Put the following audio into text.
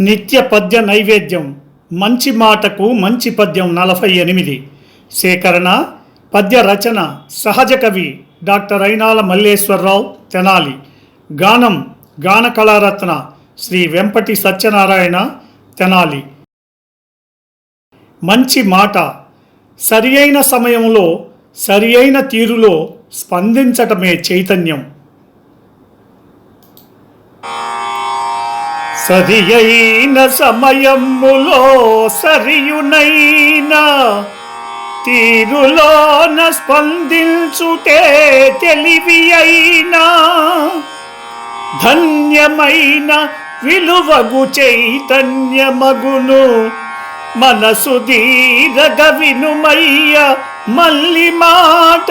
నిత్య పద్య నైవేద్యం. మంచి మాటకు మంచి పద్యం నలభై ఎనిమిది. సేకరణ పద్య రచన సహజ కవి డాక్టర్ అయినాల మల్లేశ్వరరావు తెనాలి. గానం గాన కళారత్న శ్రీ వెంపటి సత్యనారాయణ తెనాలి. మంచి మాట. సరి అయిన సమయంలో సరి అయిన తీరులో స్పందించటమే చైతన్యం. సరియైన సమయములో సరియునైన తీరులోన స్పందించుటే తెలివి అయినా ధన్యమైన విలువగు చైతన్యమగును మనసు దీరగ వినుమయ్య మల్లి మాట.